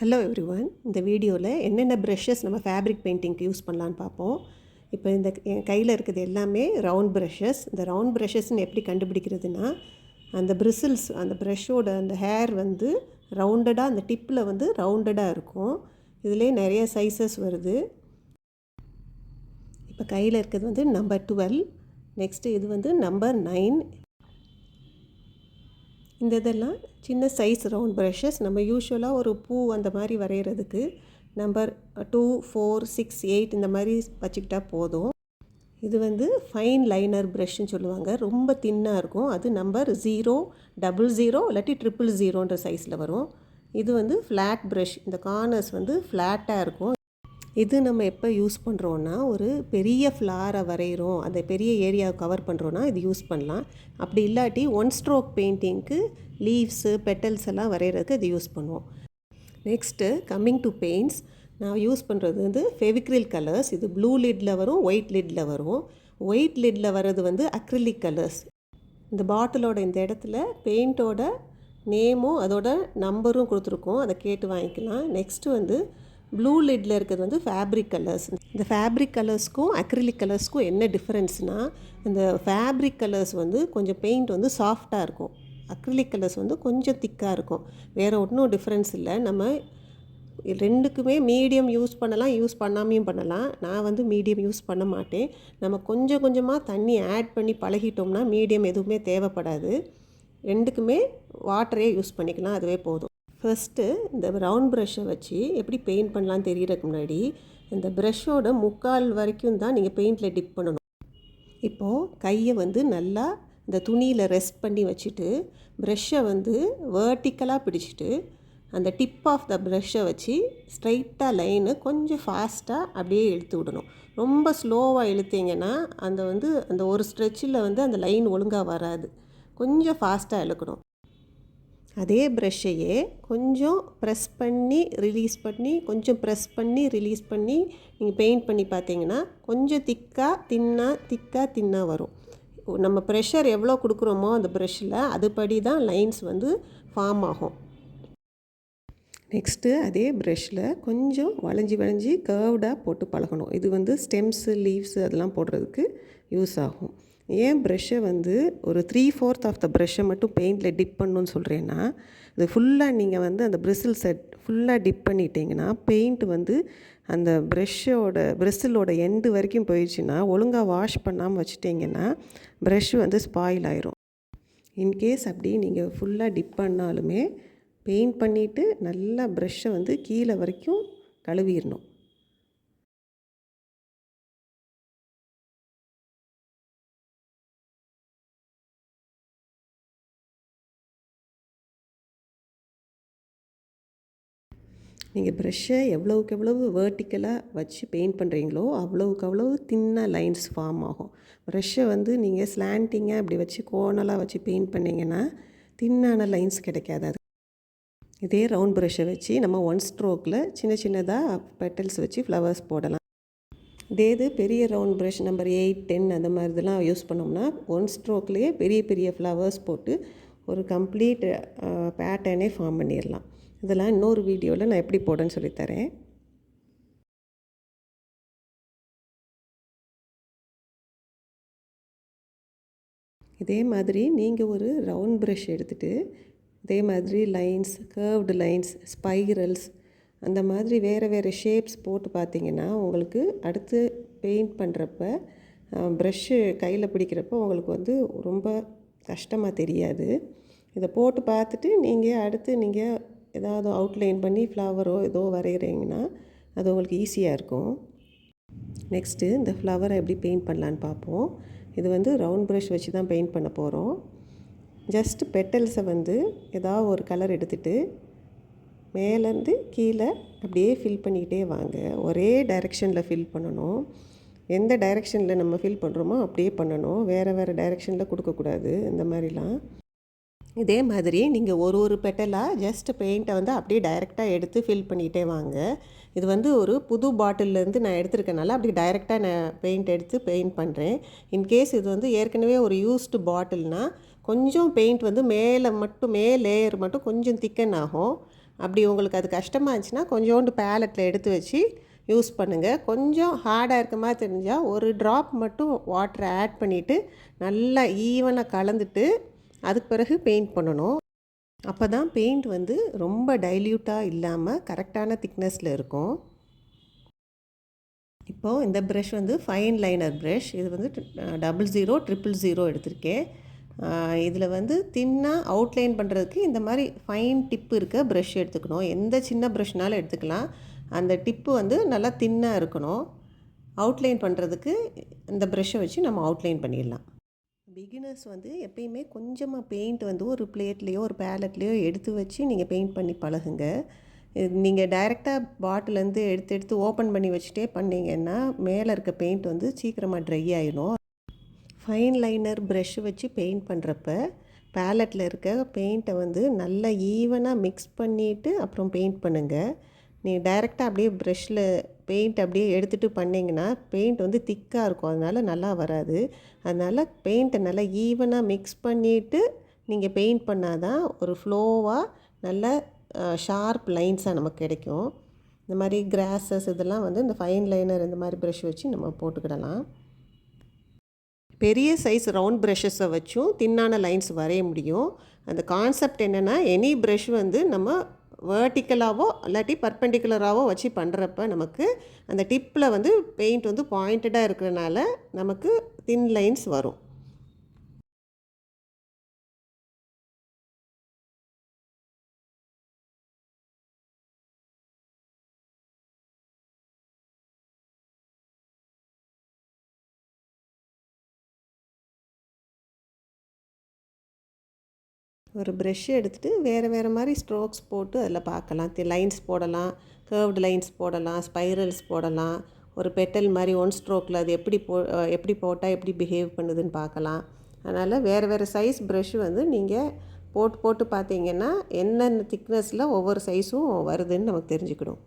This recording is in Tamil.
ஹலோ எவ்ரி ஒன் இந்த வீடியோவில் என்னென்ன ப்ரஷஸ் நம்ம ஃபேப்ரிக் பெயிண்டிங்க்கு யூஸ் பண்ணலான்னு பார்ப்போம். இப்போ இந்த என் கையில் இருக்கிறது எல்லாமே ரவுண்ட் ப்ரஷஸ் இந்த ரவுண்ட் ப்ரஷஸ்ன்னு எப்படி கண்டுபிடிக்கிறதுனா அந்த பிரிசில்ஸ் அந்த ப்ரெஷ்ஷோட அந்த ஹேர் வந்து ரவுண்டடாக அந்த டிப்பில் வந்து ரவுண்டடாக இருக்கும். இதிலே நிறைய சைஸஸ் வருது. இப்போ கையில் இருக்கிறது வந்து நம்பர் டுவெல் நெக்ஸ்ட்டு இது வந்து நம்பர் நைன் இந்த இதெல்லாம் சின்ன சைஸ் ரவுண்ட் ப்ரஷஸ் நம்ம யூஸ்வலாக ஒரு பூ அந்த மாதிரி வரைகிறதுக்கு number two four six eight இந்த மாதிரி வச்சுக்கிட்டா போதும். இது வந்து ஃபைன் லைனர் ப்ரஷ்ன்னு சொல்லுவாங்க. ரொம்ப தின்னாக இருக்கும். அது நம்பர் ஜீரோ டபுள் ஜீரோ இல்லாட்டி ட்ரிபிள் ஜீரோன்ற சைஸில் வரும். இது வந்து ஃப்ளாட் ப்ரஷ் இந்த கார்னர்ஸ் வந்து ஃப்ளாட்டாக இருக்கும். இது நம்ம எப்போ யூஸ் பண்ணுறோன்னா ஒரு பெரிய ஃப்ளாரை வரைகிறோம் அந்த பெரிய ஏரியாவை கவர் பண்ணுறோன்னா இது யூஸ் பண்ணலாம். அப்படி இல்லாட்டி ஒன் ஸ்ட்ரோக் பெயிண்டிங்க்கு லீவ்ஸு பெட்டல்ஸ் எல்லாம் வரைகிறதுக்கு இது யூஸ் பண்ணுவோம். நெக்ஸ்ட்டு கம்மிங் டு பெயிண்ட்ஸ் நான் யூஸ் பண்ணுறது வந்து ஃபெவிக்ரில் கலர்ஸ் இது ப்ளூ லிட்டில் வரும் ஒயிட் லிட்டில் வரும். ஒயிட் லிட்டில் வர்றது வந்து அக்ரிலிக் கலர்ஸ் இந்த பாட்டிலோட இந்த இடத்துல பெயிண்ட்டோட நேமும் அதோட நம்பரும் கொடுத்துருக்கோம். அதை கேட்டு வாங்கிக்கலாம். நெக்ஸ்ட்டு வந்து ப்ளூ லிட்டில் இருக்கிறது வந்து ஃபேப்ரிக் கலர்ஸ் இந்த ஃபேப்ரிக் கலர்ஸ்க்கும் அக்ரிலிக் கலர்ஸ்க்கும் என்ன டிஃப்ரென்ஸ்னால் இந்த ஃபேப்ரிக் கலர்ஸ் வந்து கொஞ்சம் பெயிண்ட் வந்து சாஃப்டாக இருக்கும். அக்ரிலிக் கலர்ஸ் வந்து கொஞ்சம் திக்காக இருக்கும். வேறு ஒன்றும் டிஃப்ரென்ஸ் இல்லை. நம்ம ரெண்டுக்குமே மீடியம் யூஸ் பண்ணலாம் யூஸ் பண்ணாமையும் பண்ணலாம். நான் வந்து மீடியம் யூஸ் பண்ண மாட்டேன். நம்ம கொஞ்சம் கொஞ்சமாக தண்ணி ஆட் பண்ணி பழகிட்டோம்னா மீடியம் எதுவுமே தேவைப்படாது. ரெண்டுக்குமே வாட்டரே யூஸ் பண்ணிக்கலாம். அதுவே போதும். ஃபஸ்ட்டு இந்த ரவுண்ட் ப்ரஷ்ஷை வச்சு எப்படி பெயிண்ட் பண்ணலான்னு தெரியறதுக்கு முன்னாடி இந்த ப்ரஷ்ஷோட முக்கால் வரைக்கும் தான் நீங்கள் பெயிண்டில் டிப் பண்ணணும். இப்போது கையை வந்து நல்லா இந்த துணியில் ரெஸ்ட் பண்ணி வச்சுட்டு ப்ரஷ்ஷை வந்து வேர்ட்டிக்கலாக பிடிச்சிட்டு அந்த டிப் ஆஃப் த ப்ரஷ்ஷை வச்சு ஸ்ட்ரைட்டாக லைனு கொஞ்சம் ஃபாஸ்ட்டாக அப்படியே இழுத்து விடணும். ரொம்ப ஸ்லோவாக இழுத்தீங்கன்னா அந்த வந்து அந்த ஒரு ஸ்ட்ரெச்சில் வந்து அந்த லைன் ஒழுங்காக வராது. கொஞ்சம் ஃபாஸ்ட்டாக இழுக்கணும். அதே ப்ரஷ்ஷையே கொஞ்சம் ப்ரெஸ் பண்ணி ரிலீஸ் பண்ணி கொஞ்சம் ப்ரெஸ் பண்ணி ரிலீஸ் பண்ணி நீங்கள் பெயிண்ட் பண்ணி பார்த்தீங்கன்னா கொஞ்சம் திக்காக தின்னாக திக்காக தின்னாக வரும். நம்ம ப்ரெஷர் எவ்வளோ கொடுக்குறோமோ அந்த ப்ரெஷ்ஷில் அதுபடி தான் லைன்ஸ் வந்து ஃபார்ம் ஆகும். நெக்ஸ்ட்டு அதே ப்ரெஷ்ஷில் கொஞ்சம் வளைஞ்சி வளைஞ்சி கர்வ்டாக போட்டு பழகணும். இது வந்து ஸ்டெம்ஸு லீவ்ஸு அதெல்லாம் போடுறதுக்கு யூஸ் ஆகும். ஏன் ப்ரெஷ்ஷை வந்து ஒரு த்ரீ ஃபோர்த் ஆஃப் த ப்ரெஷ்ஷை மட்டும் பெயிண்டில் டிப் பண்ணணுன்னு சொல்கிறேன்னா இது ஃபுல்லாக நீங்கள் வந்து அந்த பிரிசில் செட் ஃபுல்லாக டிப் பண்ணிட்டீங்கன்னா பெயிண்ட் வந்து அந்த ப்ரெஷ்ஷோட ப்ரெஸ்ஸிலோட எண்டு வரைக்கும் போயிடுச்சுன்னா ஒழுங்காக வாஷ் பண்ணாமல் வச்சுட்டிங்கன்னா ப்ரெஷ் வந்து ஸ்பாயில் ஆயிரும். இன்கேஸ் அப்படி நீங்கள் ஃபுல்லாக டிப் பண்ணாலுமே பெயிண்ட் பண்ணிவிட்டு நல்லா ப்ரெஷ்ஷை வந்து கீழே வரைக்கும் கழுவிடணும். நீங்கள் ப்ரெஷ்ஷை எவ்வளோவுக்கு எவ்வளவு வேர்ட்டிக்கலாக வச்சு பெயிண்ட் பண்ணுறீங்களோ அவ்வளோவுக்கு அவ்வளவு தின்னாக லைன்ஸ் ஃபார்ம் ஆகும். ப்ரெஷ்ஷை வந்து நீங்கள் ஸ்லாண்டிங்காக அப்படி வச்சு கோணலாக வச்சு பெயிண்ட் பண்ணிங்கன்னா தின்னான லைன்ஸ் கிடைக்காது. அது இதே ரவுண்ட் ப்ரெஷ்ஷை வச்சு நம்ம ஒன் ஸ்ட்ரோக்கில் சின்ன சின்னதாக பெட்டல்ஸ் வச்சு ஃப்ளவர்ஸ் போடலாம். இதே இது பெரிய round brush number eight ten அந்த மாதிரி இதெல்லாம் யூஸ் பண்ணோம்னா ஒன் ஸ்ட்ரோக்லேயே பெரிய பெரிய ஃப்ளவர்ஸ் போட்டு ஒரு கம்ப்ளீட் பேட்டர்னே ஃபார்ம் பண்ணிடலாம். இதெல்லாம் இன்னொரு வீடியோவில் நான் எப்படி போடன்னு சொல்லித்தரேன் இதே மாதிரி நீங்கள் ஒரு ரவுண்ட் ப்ரஷ் எடுத்துகிட்டு இதே மாதிரி லைன்ஸ் கர்வ்டு லைன்ஸ் ஸ்பைரல்ஸ் அந்த மாதிரி வேறு வேறு ஷேப்ஸ் போட்டு பார்த்தீங்கன்னா உங்களுக்கு அடுத்து பெயிண்ட் பண்ணுறப்ப ப்ரஷ்ஷு கையில் பிடிக்கிறப்ப உங்களுக்கு வந்து ரொம்ப கஷ்டமாக தெரியாது. இதை போட்டு பார்த்துட்டு நீங்கள் அடுத்து நீங்கள் ஏதாவது அவுட்லைன் பண்ணி ஃப்ளவரோ ஏதோ வரைகிறீங்கன்னா அது உங்களுக்கு ஈஸியாக இருக்கும். நெக்ஸ்ட்டு இந்த ஃப்ளவரை எப்படி பெயிண்ட் பண்ணலான்னு பார்ப்போம். இது வந்து ரவுண்ட் ப்ரஷ் வச்சு தான் பெயிண்ட் பண்ண போகிறோம் ஜஸ்ட் பெட்டல்ஸை வந்து ஏதாவது ஒரு கலர் எடுத்துகிட்டு மேலேருந்து கீழே அப்படியே ஃபில் பண்ணிக்கிட்டே வாங்க. ஒரே டைரெக்ஷனில் ஃபில் பண்ணணும். எந்த டைரெக்ஷனில் நம்ம ஃபில் பண்ணுறோமோ அப்படியே பண்ணணும். வேறு வேறு டைரெக்ஷனில் கொடுக்கக்கூடாது. இந்த மாதிரிலாம். இதே மாதிரி நீங்கள் ஒரு ஒரு பெட்டலாக ஜஸ்ட் பெயிண்ட்டை வந்து அப்படியே டைரெக்டாக எடுத்து ஃபில் பண்ணிகிட்டே வாங்க. இது வந்து ஒரு புது பாட்டிலேருந்து நான் எடுத்திருக்கனால அப்படி டைரெக்டாக நான் பெயிண்ட் எடுத்து பெயிண்ட் பண்ணுறேன் இன்கேஸ் இது வந்து ஏற்கனவே ஒரு யூஸ்டு பாட்டில்னால் கொஞ்சம் பெயிண்ட் வந்து மேலே மட்டும் மே லேயர் மட்டும் கொஞ்சம் திக்கன் ஆகும். அப்படி உங்களுக்கு அது கஷ்டமாக இருந்துச்சுன்னா கொஞ்சோண்டு பேலட்டில் எடுத்து வச்சு யூஸ் பண்ணுங்கள் கொஞ்சம் ஹார்டாக இருக்க மாதிரி தெரிஞ்சால் ஒரு ட்ராப் மட்டும் வாட்டரை ஆட் பண்ணிவிட்டு நல்லா ஈவனாக கலந்துட்டு அதுக்கு பிறகு பெயிண்ட் பண்ணணும். அப்போ தான் பெயிண்ட் வந்து ரொம்ப டைல்யூட்டாக இல்லாமல் கரெக்டான திக்னஸில் இருக்கும். இப்போது இந்த ப்ரஷ் வந்து ஃபைன் லைனர் ப்ரஷ் இது வந்து டபுள் ஜீரோ ட்ரிபிள் ஜீரோ எடுத்திருக்கேன். இதில் வந்து தின்னாக அவுட்லைன் பண்ணுறதுக்கு இந்த மாதிரி ஃபைன் டிப்பு இருக்க ப்ரஷ் எடுத்துக்கணும். எந்த சின்ன ப்ரஷ்னாலும் எடுத்துக்கலாம். அந்த டிப்பு வந்து நல்லா தின்னாக இருக்கணும். அவுட்லைன் பண்ணுறதுக்கு இந்த ப்ரஷ்ஷை வச்சு நம்ம அவுட்லைன் பண்ணிடலாம். பிகினர்ஸ் வந்து எப்பயுமே கொஞ்சமாக பெயிண்ட் வந்து ஒரு பிளேட்லேயோ ஒரு பேலட்லேயோ எடுத்து வச்சு நீங்கள் பெயிண்ட் பண்ணி பழகுங்க. நீங்கள் டைரெக்டாக பாட்டிலேருந்து எடுத்து எடுத்து ஓப்பன் பண்ணி வச்சுட்டே பண்ணிங்கன்னா மேலே இருக்க பெயிண்ட் வந்து சீக்கிரமாக ட்ரை ஆகிடும் ஃபைன் லைனர் ப்ரஷ் வச்சு பெயிண்ட் பண்ணுறப்ப பேலட்டில் இருக்க பெயிண்ட்டை வந்து நல்லா ஈவனாக மிக்ஸ் பண்ணிவிட்டு அப்புறம் பெயிண்ட் பண்ணுங்கள் நீங்கள் டைரெக்டாக அப்படியே ப்ரெஷ்ஷில் பெயிண்ட் அப்படியே எடுத்துகிட்டு பண்ணிங்கன்னா பெயிண்ட் வந்து திக்காக இருக்கும். அதனால் நல்லா வராது. அதனால் பெயிண்ட்டை நல்லா ஈவனாக மிக்ஸ் பண்ணிவிட்டு நீங்கள் பெயிண்ட் பண்ணால் தான் ஒரு ஃப்ளோவாக நல்ல ஷார்ப் லைன்ஸாக நமக்கு கிடைக்கும். இந்த மாதிரி கிராஸஸ் இதெல்லாம் வந்து இந்த ஃபைன் லைனர் இந்த மாதிரி ப்ரெஷ் வச்சு நம்ம போட்டுக்கிடலாம். பெரிய சைஸ் ரவுண்ட் ப்ரெஷஸை வச்சும் தின்னான லைன்ஸ் வரைய முடியும். அந்த கான்செப்ட் என்னென்னா எனி ப்ரெஷ் வந்து நம்ம வேர்ட்டிக்கலாகவோ இல்லாட்டி பர்பெண்டிகுலராகவோ வச்சு பண்ணுறப்ப நமக்கு அந்த டிப்பில் வந்து பெயிண்ட் வந்து பாயிண்டடாக இருக்கிறனால நமக்கு தின் லைன்ஸ் வரும். ஒரு ப்ரெஷ் எடுத்துகிட்டு வேறு வேறு மாதிரி ஸ்ட்ரோக்ஸ் போட்டு அதில் பார்க்கலாம். லைன்ஸ் போடலாம் கேர்வ்டு லைன்ஸ் போடலாம் ஸ்பைரல்ஸ் போடலாம். ஒரு பெட்டல் மாதிரி ஒன் ஸ்ட்ரோக்கில் அது எப்படி போ எப்படி போட்டால் எப்படி பிஹேவ் பண்ணுதுன்னு பார்க்கலாம். அதனால் வேறு வேறு சைஸ் ப்ரெஷ் வந்து நீங்கள் போட்டு போட்டு பார்த்தீங்கன்னா என்னென்ன திக்னஸில் ஒவ்வொரு சைஸும் வருதுன்னு நமக்கு தெரிஞ்சுக்கணும்